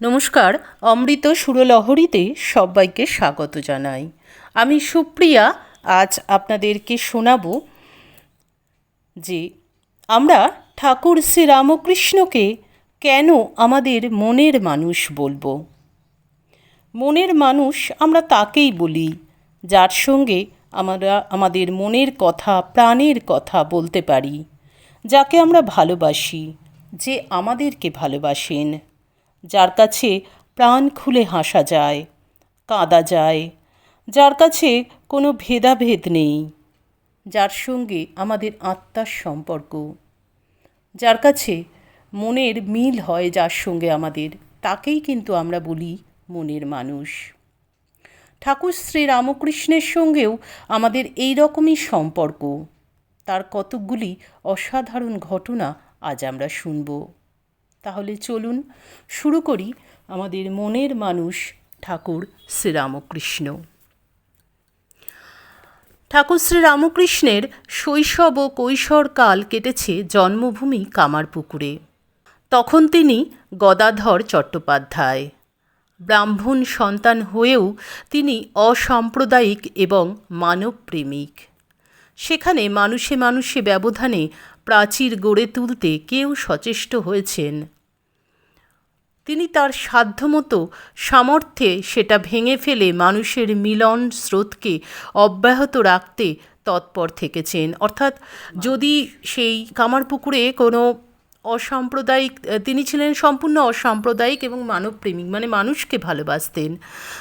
নমস্কার, অমৃত সুরলহরীতে সবাইকে স্বাগত জানাই। আমি সুপ্রিয়া, আজ আপনাদেরকে শোনাব যে আমরা ঠাকুর শ্রীরামকৃষ্ণকে কেন আমাদের মনের মানুষ বলব? মনের মানুষ আমরা তাকেই বলি, যার সঙ্গে আমরা আমাদের মনের কথা, প্রাণের কথা বলতে পারি, যাকে আমরা ভালোবাসি, যে আমাদেরকে ভালোবাসেন। যার কাছে প্রাণ খুলে হাসা যায়, কাঁদা যায়, যার কাছে কোনো ভেদাভেদ নেই, যার সঙ্গে আমাদের আত্মার সম্পর্ক। যার কাছে মনের মিল হয়, যার সঙ্গে আমাদের, তাকেই কিন্তু আমরা বলি মনের মানুষ। ঠাকুর শ্রী রামকৃষ্ণের সঙ্গেও আমাদের এই রকমই সম্পর্ক। তার কতকগুলি অসাধারণ ঘটনা আজ আমরা শুনব। তাহলে চলুন শুরু করি আমাদের মনের মানুষ ঠাকুর শ্রীরামকৃষ্ণ ঠাকুর শ্রী রামকৃষ্ণের শৈশব ও কৈশোরকাল কেটেছে জন্মভূমি কামারপুকুরে। তখন তিনি গদাধর চট্টোপাধ্যায়। ব্রাহ্মণ সন্তান হয়েও তিনি অসাম্প্রদায়িক এবং মানবপ্রেমিক। সেখানে মানুষে মানুষে ব্যবধানে প্রাচীর গড়ে তুলতে কেউ সচেষ্ট হয়েছেন। তিনি তার সাধ্যমতো সামর্থ্যে সেটা ভেঙে ফেলে মানুষের মিলন স্রোতকে অব্যাহত রাখতে তৎপর থেকেছেন। অর্থাৎ যদি সেই কামারপুকুরে কোনো অসাম্প্রদায়িক তিনি ছিলেন সম্পূর্ণ অসাম্প্রদায়িক এবং মানবপ্রেমিক মানে মানুষকে ভালোবাসতেন।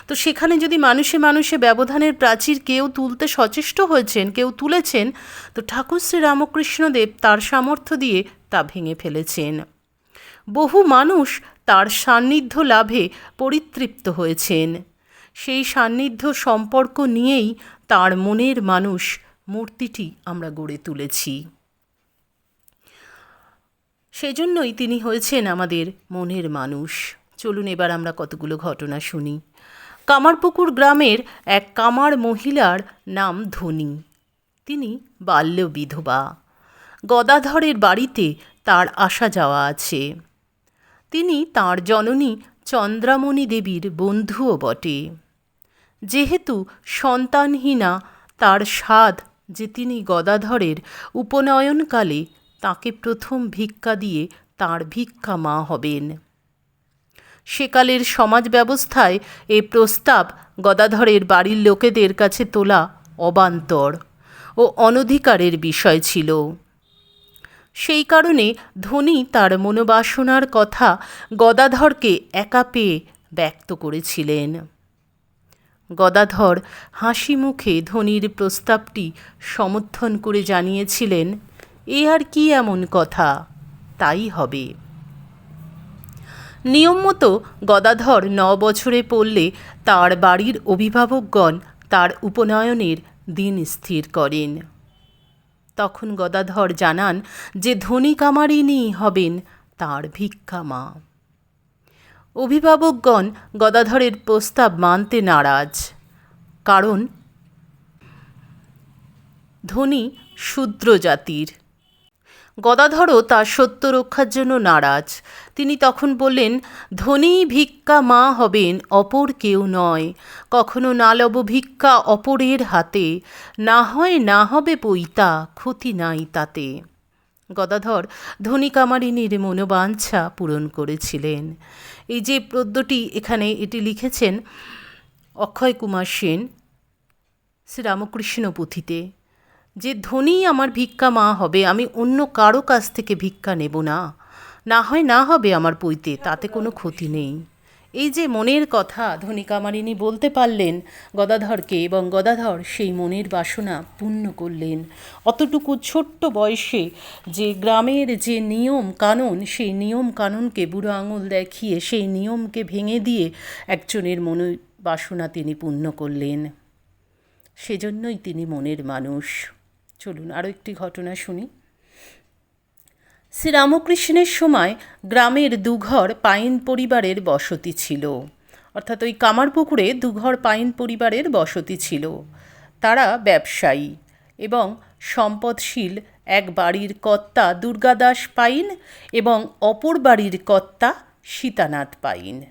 তো সেখানে যদি মানুষে মানুষে ব্যবধানের প্রাচীর কেউ তুলতে সচেষ্ট হয়েছেন, কেউ তুলেছেন, তো ঠাকুর শ্রী রামকৃষ্ণদেব তার সামর্থ্য দিয়ে তা ভেঙে ফেলেছেন। বহু মানুষ তার সান্নিধ্য লাভে পরিতৃপ্ত হয়েছেন। সেই সান্নিধ্য সম্পর্ক নিয়েই তার মনের মানুষ মূর্তিটি আমরা গড়ে তুলেছি। সেজন্যই তিনি হয়েছেন আমাদের মনের মানুষ। চলুন এবার আমরা কতগুলো ঘটনা শুনি। কামারপুকুর গ্রামের এক কামার মহিলার নাম ধনী। তিনি বাল্য বিধবা। গদাধরের বাড়িতে তার আসা যাওয়া আছে। তিনি তাঁর জননী চন্দ্রামণি দেবীর বন্ধুও বটে। যেহেতু সন্তানহীনা, তার স্বাদ যে তিনি গদাধরের উপনয়নকালে তাকে প্রথম ভিক্ষা দিয়ে তাঁর ভিক্ষা মা হবেন। সেকালের সমাজ ব্যবস্থায় এ প্রস্তাব গদাধরের বাড়ির লোকেদের কাছে তোলা অবান্তর ও অনধিকারের বিষয় ছিল। সেই কারণে ধনী তার মনোবাসনার কথা গদাধরকে একা পেয়ে ব্যক্ত করেছিলেন। গদাধর হাসি মুখে ধনীর প্রস্তাবটি সমর্থন করে জানিয়েছিলেন এ আর কি এমন কথা? তাই হবে। নিয়ম মতো গদাধর ন বছরে পড়লে তার বাড়ির অভিভাবকগণ তার উপনয়নের দিন স্থির করেন। তখন গদাধর জানান যে ধনী কামারিনী হবেন তার ভিক্ষা মা। অভিভাবকগণ গদাধরের প্রস্তাব মানতে নারাজ। কারণ ধনী শূদ্র জাতির গদাধরও তার সত্য রক্ষার জন্য নারাজ। তিনি তখন বললেন, ধনী ভিক্ষা মা হবেন, অপর কেউ নয়। কখনো না লব ভিক্ষা অপরের হাতে, না হয় না হবে পৈতা, ক্ষতি নাই তাতে। গদাধর ধনী কামারিনীর মনোবাঞ্ছা পূরণ করেছিলেন। এই যে পদ্যটি এখানে এটি লিখেছেন অক্ষয় কুমার সেন শ্রীরামকৃষ্ণ পুঁথিতে। যে ধনী আমার ভিক্ষা মা হবে, আমি অন্য কারও কাছ থেকে ভিক্ষা নেব না। না হয় না হবে আমার পইতে তাতে কোনো ক্ষতি নেই। এই যে মনের কথা ধনিকামারিনী বলতে পারলেন, গদাধরকে এবং গদাধর সেই মনের বাসনা পূর্ণ করলেন। অতটুকু ছোট্ট বয়সে যে গ্রামের যে নিয়ম কানুন, সেই নিয়ম কানুনকে বুড়ো আঙুল দেখিয়ে, সেই নিয়মকে ভেঙে দিয়ে একজনের মন বাসনা তিনি পূর্ণ করলেন। সেজন্যই তিনি মনের মানুষ। চলুন আরও একটি ঘটনা শুনি। শ্রীরামকৃষ্ণের সময় গ্রামের দুঘর পাইন পরিবারের বসতি ছিল। অর্থাৎ ওই কামারপুকুরে দুঘর পাইন পরিবারের বসতি ছিল। তারা ব্যবসায়ী এবং সম্পদশীল এক বাড়ির কর্তা দুর্গাদাস পাইন এবং অপর বাড়ির কর্তা সীতানাথ পাইন।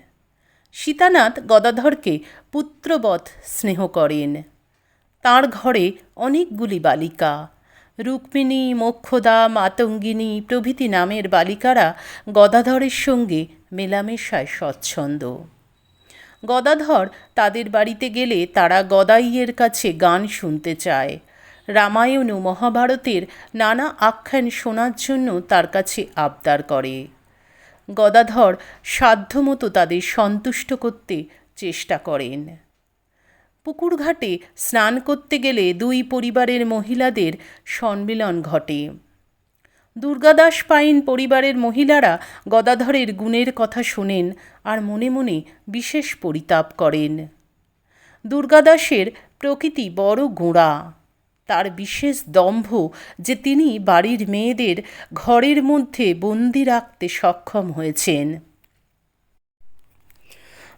সীতানাথ গদাধরকে পুত্রবৎ স্নেহ করেন। তার ঘরে অনেকগুলি বালিকা। রুক্মিণী, মোক্ষদা, মাতঙ্গিনী প্রভৃতি নামের বালিকারা গদাধরের সঙ্গে মেলামেশায় স্বচ্ছন্দ। গদাধর তাদের বাড়িতে গেলে তারা গদাইয়ের কাছে গান শুনতে চায়। রামায়ণ ও মহাভারতের নানা আখ্যান শোনার জন্য তার কাছে আবদার করে। গদাধর সাধ্যমতো তাদের সন্তুষ্ট করতে চেষ্টা করেন। পুকুরঘাটে স্নান করতে গেলে দুই পরিবারের মহিলাদের সম্মিলন ঘটে। দুর্গাদাস পাইন পরিবারের মহিলারা গদাধরের গুণের কথা শোনেন আর মনে মনে বিশেষ পরিতাপ করেন। দুর্গাদাসের প্রকৃতি বড় গোঁড়া। তার বিশেষ দম্ভ যে তিনি বাড়ির মেয়েদের ঘরের মধ্যে বন্দি রাখতে সক্ষম হয়েছেন।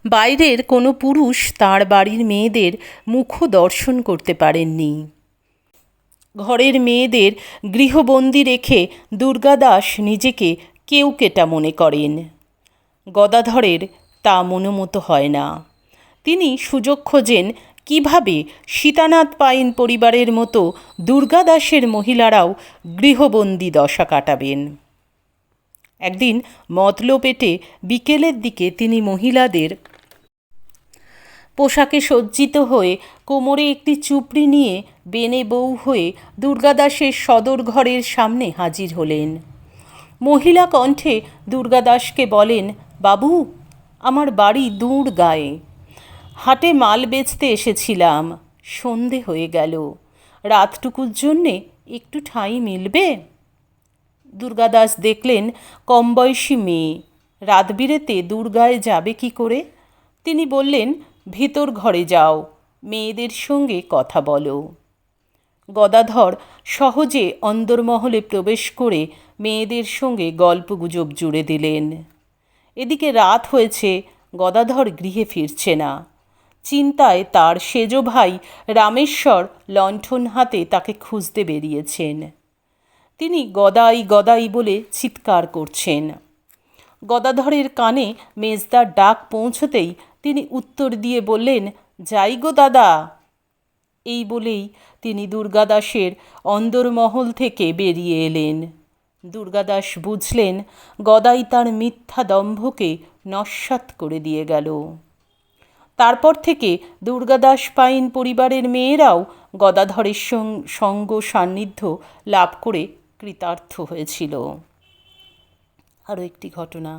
বাইরের কোনো পুরুষ তার বাড়ির মেয়েদের মুখ দর্শন করতে পারেননি। ঘরের মেয়েদের গৃহবন্দী রেখে দুর্গাদাস নিজেকে কেউ কেটা মনে করেন। গদাধরের তা মনোমতো হয় না। তিনি সুযোগ খোঁজেন কীভাবে সীতানাথ পাইন পরিবারের মতো দুর্গাদাসের মহিলারাও গৃহবন্দী দশা কাটাবেন। একদিন মতলো পেটে বিকেলের দিকে তিনি মহিলাদের পোশাকে সজ্জিত হয়ে কোমরে একটি চুপড়ি নিয়ে বেনে বউ হয়ে দুর্গাদাসের সদর ঘরের সামনে হাজির হলেন। মহিলা কণ্ঠে দুর্গাদাসকে বলেন, বাবু, আমার বাড়ি দূর গায়ে হাটে মাল বেচতে এসেছিলাম। সন্ধে হয়ে গেল। রাতটুকুর জন্যে একটু ঠাঁই মিলবে? দুর্গাদাস দেখলেন কম বয়সী মেয়ে। রাত বিরেতে দুর্গায় যাবে কি করে? তিনি বললেন, ভিতর ঘরে যাও, মেয়েদের সঙ্গে কথা বলো। গদাধর সহজে অন্দরমহলে প্রবেশ করে মেয়েদের সঙ্গে গল্পগুজব জুড়ে দিলেন। এদিকে রাত হয়েছে, গদাধর গৃহে ফিরছে না। চিন্তায় তার সেজ ভাই রামেশ্বর লণ্ঠন হাতে তাকে খুঁজতে বেরিয়েছেন। তিনি গদাই গদাই বলে চিৎকার করছেন। গদাধরের কানে মেজদার ডাক পৌঁছতেই তিনি উত্তর দিয়ে বললেন, যাই গো দাদা। এই বলেই তিনি দুর্গাদাসের অন্দরমহল থেকে বেরিয়ে এলেন। দুর্গাদাস বুঝলেন, গদাই তার মিথ্যা দম্ভকে নস্যাৎ করে দিয়ে গেল। তারপর থেকে দুর্গাদাস পাইন পরিবারের মেয়েরাও গদাধরের সঙ্গ সান্নিধ্য লাভ করে কৃতার্থ হয়েছিল। আরও একটি ঘটনা,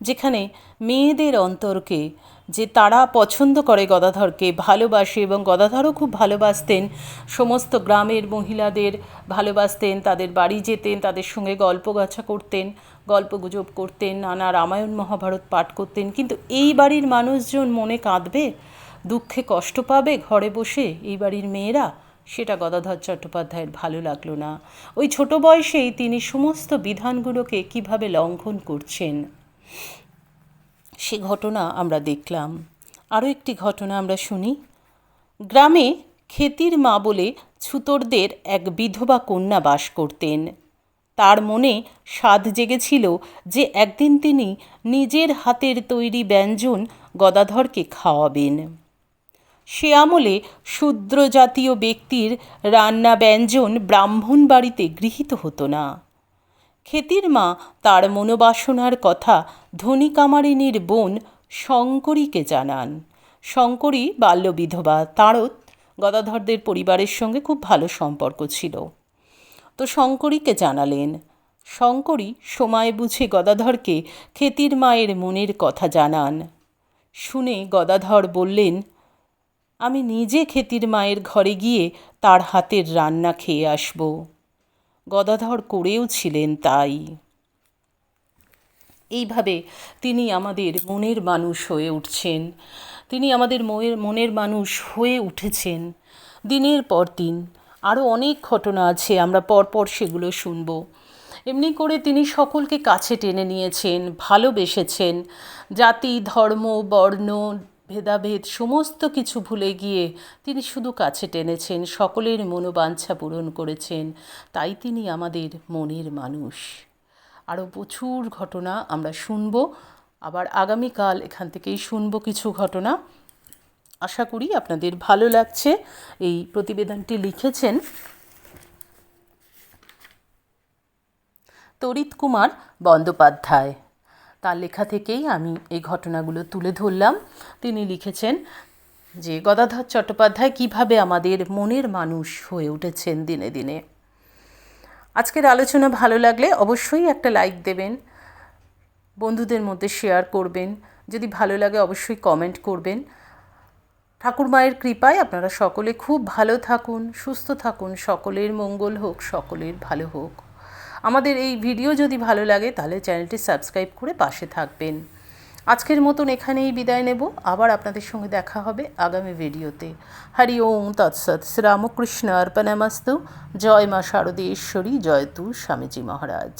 যেখানে মেয়েদের অন্তরকে যে তারা পছন্দ করে গদাধরকে ভালোবাসে এবং গদাধরও খুব ভালোবাসতেন, সমস্ত গ্রামের মহিলাদের ভালোবাসতেন, তাদের বাড়ি যেতেন, তাদের সঙ্গে গল্প গাছা করতেন গল্প গুজব করতেন, নানা রামায়ণ মহাভারত পাঠ করতেন। কিন্তু এই বাড়ির মানুষজন মনে কাঁদবে? দুঃখে কষ্ট পাবে ঘরে বসে এই বাড়ির মেয়েরা? সেটা গদাধর চট্টোপাধ্যায়ের ভালো লাগল না। ওই ছোট বয়সেই তিনি সমস্ত বিধানগুলোকে কীভাবে লঙ্ঘন করছেন, সে ঘটনা আমরা দেখলাম। আরও একটি ঘটনা আমরা শুনি। গ্রামে খেতির মা বলে ছুতরদের এক বিধবা কন্যা বাস করতেন। তার মনে স্বাদ জেগেছিল যে একদিন তিনি নিজের হাতের তৈরি ব্যঞ্জন গদাধরকে খাওয়াবেন। সে আমলে শূদ্র জাতীয় ব্যক্তির রান্না ব্যঞ্জন ব্রাহ্মণ বাড়িতে গৃহীত হতো না। খেতির মা তার মনোবাসনার কথা ধনী কামারিনীর বোন শঙ্করীকে জানান। শঙ্করী বাল্যবিধবা তাঁরও গদাধরদের পরিবারের সঙ্গে খুব ভালো সম্পর্ক ছিল। তো শঙ্করীকে জানালেন। শঙ্করী সময় বুঝে গদাধরকে খেতির মায়ের মনের কথা জানান। শুনে গদাধর বললেন আমি নিজে খেতির মায়ের ঘরে গিয়ে তার হাতের রান্না খেয়ে আসব। গদাধর করেও ছিলেন তাই। এইভাবে তিনি আমাদের মনের মানুষ হয়ে উঠছেন। তিনি আমাদের মনের মনের মানুষ হয়ে উঠেছেন। দিনের পর দিন আরও অনেক ঘটনা আছে, আমরা পরপর সেগুলো শুনব। এমনি করে তিনি সকলকে কাছে টেনে নিয়েছেন, ভালোবেসেছেন। জাতি, ধর্ম, বর্ণ ভেদাভেদ সমস্ত কিছু ভুলে গিয়ে তিনি শুধু কাছে টেনেছেন, সকলের মনোবাঞ্ছা পূরণ করেছেন। তাই তিনি আমাদের মনের মানুষ। আরও প্রচুর ঘটনা আমরা শুনব। আবার আগামীকাল এখান থেকেই শুনব কিছু ঘটনা। আশা করি আপনাদের ভালো লাগছে। এই প্রতিবেদনটি লিখেছেন তড়িৎ কুমার বন্দ্যোপাধ্যায়। তার লেখা থেকেই আমি এই ঘটনাগুলো তুলে ধরলাম। তিনি লিখেছেন যে, গদাধর চট্টোপাধ্যায় কীভাবে আমাদের মনের মানুষ হয়ে উঠেছেন দিনে দিনে? আজকের আলোচনা ভালো লাগলে অবশ্যই একটা লাইক দেবেন, বন্ধুদের মধ্যে শেয়ার করবেন। যদি ভালো লাগে অবশ্যই কমেন্ট করবেন। ঠাকুর মায়ের কৃপায় আপনারা সকলে খুব ভালো থাকুন, সুস্থ থাকুন, সকলের মঙ্গল হোক, সকলের ভালো হোক। আমাদের এই ভিডিও যদি ভালো লাগে, তাহলে চ্যানেলটি সাবস্ক্রাইব করে পাশে থাকবেন। আজকের মতন এখানেই বিদায় নেব। আবার আপনাদের সঙ্গে দেখা হবে আগামী ভিডিওতে। হরি ওম তৎসৎ শ্রীরামকৃষ্ণ অর্পণামস্তু। জয় মা শারদেশ্বরী, জয় তু স্বামীজি মহারাজ।